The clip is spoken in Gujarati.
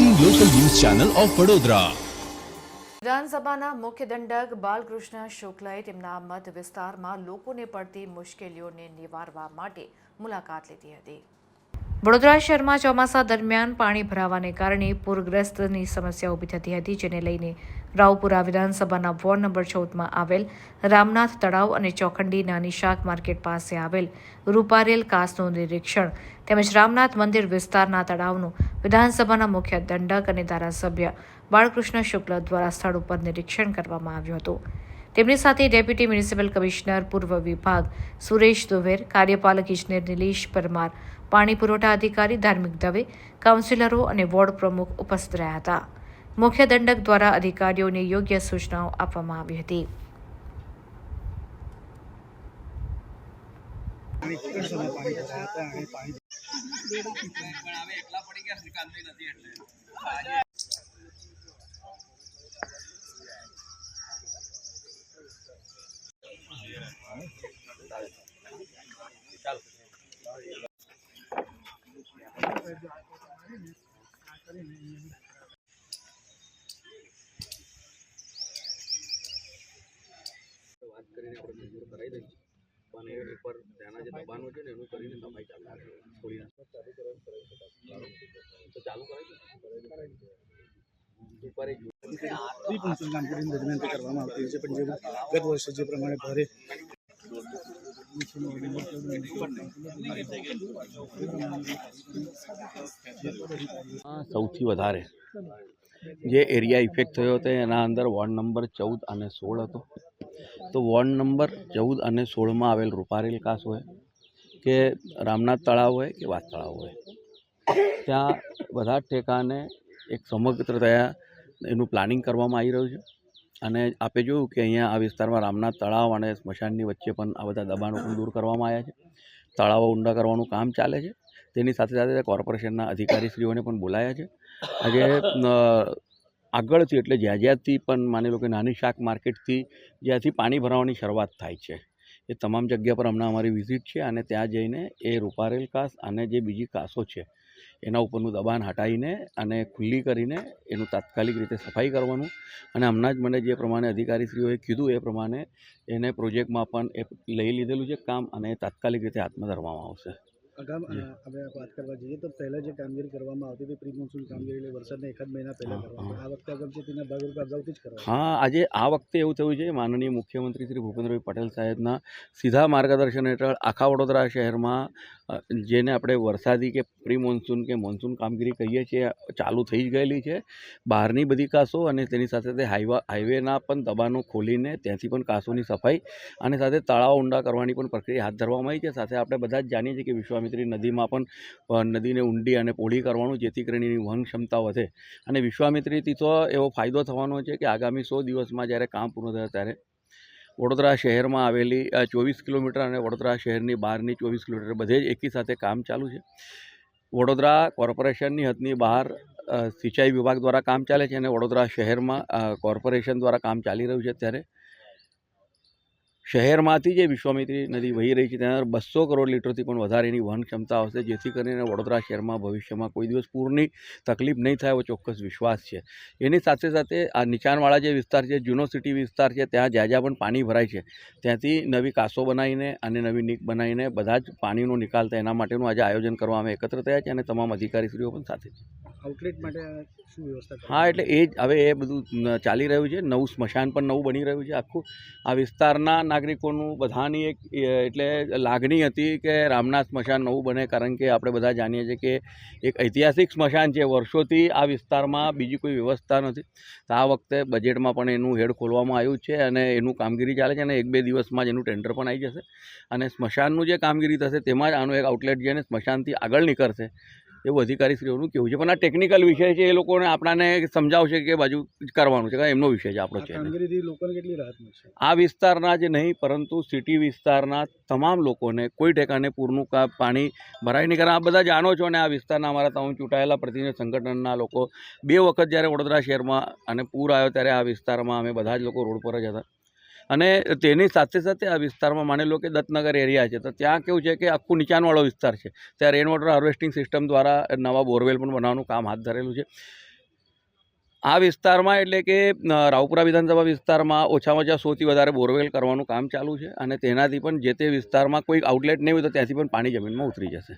ચેનલ ઓફ વડોદરા વિધાનસભાના મુખ્ય દંડક બાલકૃષ્ણ શુક્લાએ તેમના મત વિસ્તારમાં લોકોને પડતી મુશ્કેલીઓને નિવારવા માટે મુલાકાત લીધી હતી. વડોદરા શહેરમાં ચોમાસા દરમિયાન પાણી ભરાવાને કારણે પૂરગ્રસ્તની સમસ્યા ઊભી થતી હતી, જેને લઈને રાવપુરા વિધાનસભાના વોર્ડ નંબર ચૌદમાં આવેલ રામનાથ તળાવ અને ચોખંડી નાની શાક માર્કેટ પાસે આવેલ રૂપારેલ કાસનું નિરીક્ષણ તેમજ રામનાથ મંદિર વિસ્તારના તળાવનું વિધાનસભાના મુખ્ય દંડક અને ધારાસભ્ય બાળકૃષ્ણ શુક્લ દ્વારા સ્થળ ઉપર નિરીક્ષણ કરવામાં આવ્યું હતું. તેમની સાથે ડેપ્યુટી મ્યુનિસિપલ કમિશનર, પૂર્વ વિભાગ સુરેશ દુવેર, કાર્યપાલક ઇજનેર નિલેશ પરમાર, પાણી પુરવઠા અધિકારી ધાર્મિક દવે, કાઉન્સિલરો અને વોર્ડ પ્રમુખ ઉપસ્થિત રહ્યા હતા. મુખ્ય દંડક દ્વારા અધિકારીઓને યોગ્ય સૂચનાઓ આપવામાં આવી હતી. વાત કરીને આપણે મંજૂર કરાવી દઈશું પણ એ ઉપર ત્યાંના જે દબાણો છે ને એનું કરીને સફાઈ ચાલુ રાખજો થોડી તો ચાલુ કરાવી દો. ઉપર એક પ્રી પંચની કામગીરી દરમિયાન તે કરવામાં આવતી હોય છે પણ જેમાં ગત વર્ષે જે પ્રમાણે ભારે આ સૌથી વધારે જે એરિયા ઇફેક્ટ થયો હતો એના અંદર વોર્ડ નંબર ચૌદ અને સોળ હતો. તો વોર્ડ નંબર ચૌદ અને સોળમાં આવેલ રૂપારેલ કાસ હોય કે રામનાથ તળાવ હોય કે વાત તળાવ હોય, ત્યાં બધા જ ઠેકાને એક સમગ્રતયા એનું પ્લાનિંગ કરવામાં આવી રહ્યું છે. અને આપે જોયું કે અહીંયા આ વિસ્તારમાં રામના તળાવ અને સ્મશાનની વચ્ચે પણ આ બધા દબાણો પણ દૂર કરવામાં આવ્યા છે. તળાવો ઊંડા કરવાનું કામ ચાલે છે. તેની સાથે સાથે કોર્પોરેશનના અધિકારીશ્રીઓને પણ બોલાયા છે. આજે આગળથી એટલે જ્યાં જ્યાંથી પણ માની લો કે નાની શાક માર્કેટથી જ્યાંથી પાણી ભરાવાની શરૂઆત થાય છે, એ તમામ જગ્યા પર હમણાં અમારી વિઝિટ છે અને ત્યાં જઈને એ રૂપારેલ કાસ અને જે બીજી કાસો છે એના ઉપરનું દબાણ હટાવીને અને ખુલ્લી કરીને એનું તાત્કાલિક રીતે સફાઈ કરવાનું. અને હમણાં જ મને જે પ્રમાણે અધિકારીશ્રીઓએ કીધું એ પ્રમાણે એને પ્રોજેક્ટમાં પણ એ લઈ લીધેલું છે કામ અને તાત્કાલિક રીતે હાથમાં ધરવામાં આવશે. અગામ આપણે વાત કરવા જઈએ તો પહેલાં જે કામગીરી કરવામાં આવતી હતી પ્રી મોન્સૂન કામગીરી એટલે વરસાદના એકાદ મહિના પહેલાં કરવામાં આ વખતે અગમચેતીના ભાગરૂપે અગાઉથી જ કરવા હા આજે આ વખતે એવું થયું છે માનનીય મુખ્યમંત્રી શ્રી ભૂપેન્દ્રભાઈ પટેલ સાહેબના સીધા માર્ગદર્શન હેઠળ આખા વડોદરા શહેરમાં જેને આપણે વરસાદી કે પ્રી મોન્સૂન કે મોન્સૂન કામગીરી કહીએ છીએ, ચાલુ થઈ જ ગયેલી છે. બહારની બધી કાસો અને તેની સાથે સાથે હાઈવા, હાઈવેના પણ દબાણો ખોલીને ત્યાંથી પણ કાસોની સફાઈ અને સાથે તળાવ ઊંડા કરવાની પણ પ્રક્રિયા હાથ ધરવામાં આવી છે. સાથે આપણે બધા જ જાણીએ છીએ કે વિશ્વામિત્રી નદીમાં પણ નદીને ઊંડી અને પોળી કરવાનું જેથી કરીને એની વહન ક્ષમતા વધે. અને વિશ્વામિત્રીથી તો એવો ફાયદો થવાનો છે કે આગામી સો દિવસમાં જ્યારે કામ પૂર્ણ થાય ત્યારે વડોદરા શહેરમાં આવેલી ચોવીસ કિલોમીટર અને વડોદરા શહેરની બહારની ચોવીસ કિલોમીટર બધે જ એકી સાથે કામ ચાલુ છે. વડોદરા કોર્પોરેશનની હદની બહાર સિંચાઈ વિભાગ દ્વારા કામ ચાલે છે અને વડોદરા શહેરમાં કોર્પોરેશન દ્વારા કામ ચાલી રહ્યું છે ત્યારે શહેરમાંથી જે વિશ્વામિત્રી નદી વહી રહી છે ત્યાં બસો કરોડ લીટરથી પણ વધારે એની વહન ક્ષમતા આવશે, જેથી કરીને વડોદરા શહેરમાં ભવિષ્યમાં કોઈ દિવસ પૂરની તકલીફ નહીં થાય એવો ચોક્કસ વિશ્વાસ છે. એની સાથે સાથે આ નીચાણવાળા જે વિસ્તાર છે, જૂનો સિટી વિસ્તાર છે, ત્યાં જ્યાં જ્યાં પણ પાણી ભરાય છે, ત્યાંથી નવી કાસો બનાવીને અને નવી નીક બનાવીને બધા જ પાણીનો નિકાલ થાય, એના માટેનું આજે આયોજન કરવા અમે એકત્ર થયા છે અને તમામ અધિકારીશ્રીઓ પણ સાથે છે. આઉટલેટ માટે શું હા, એટલે એ જ હવે એ બધું ચાલી રહ્યું છે. નવું સ્મશાન પણ નવું બની રહ્યું છે આખું. આ વિસ્તારના નાગરિકોનું બધાની એક એટલે લાગણી હતી કે રામનાથ સ્મશાન નવું બને કારણ કે આપણે બધા જાણીએ છીએ કે એક ઐતિહાસિક સ્મશાન છે. વર્ષોથી આ વિસ્તારમાં બીજી કોઈ વ્યવસ્થા નથી. આ વખતે બજેટમાં પણ એનું હેડ ખોલવામાં આવ્યું છે અને એનું કામગીરી ચાલે છે અને એક બે દિવસમાં જ એનું ટેન્ડર પણ આવી જશે. અને સ્મશાનનું જે કામગીરી થશે તેમાં જ આનું એક આઉટલેટ છે અને સ્મશાનથી આગળ નીકળશે. એવું અધિકારીશ્રીઓનું કેવું છે? પણ આ ટેકનિકલ વિષય છે એ લોકોને આપણાને સમજાવશે કે બાજુ કરવાનું છે કારણ એમનો વિષય છે આપણો છે આ વિસ્તારના જ નહીં પરંતુ સિટી વિસ્તારના તમામ લોકોને કોઈ ઠેકાને પૂરનું કા પાણી ભરાય નહીં. કારણ આ બધા જાણો છો અને આ વિસ્તારના અમારા તમામ ચૂંટાયેલા પ્રતિનિધિ સંગઠનના લોકો બે વખત જ્યારે વડોદરા શહેરમાં અને પૂર આવ્યો ત્યારે આ વિસ્તારમાં અમે બધા જ લોકો રોડ પર જ હતા. અને તેની સાથે સાથે આ વિસ્તારમાં માની લો કે દત્તનગર એરિયા છે, તો ત્યાં કેવું છે કે આખું નીચાણવાળો વિસ્તાર છે. ત્યાં રેન વોટર હાર્વેસ્ટિંગ સિસ્ટમ દ્વારા નવા બોરવેલ પણ બનાવવાનું કામ હાથ ધરેલું છે. આ વિસ્તારમાં એટલે કે રાવપુરા વિધાનસભા વિસ્તારમાં ઓછામાં ઓછા સૌથી વધારે બોરવેલ કરવાનું કામ ચાલુ છે અને તેનાથી પણ જે તે વિસ્તારમાં કોઈ આઉટલેટ નહીં હોય તો ત્યાંથી પણ પાણી જમીનમાં ઉતરી જશે.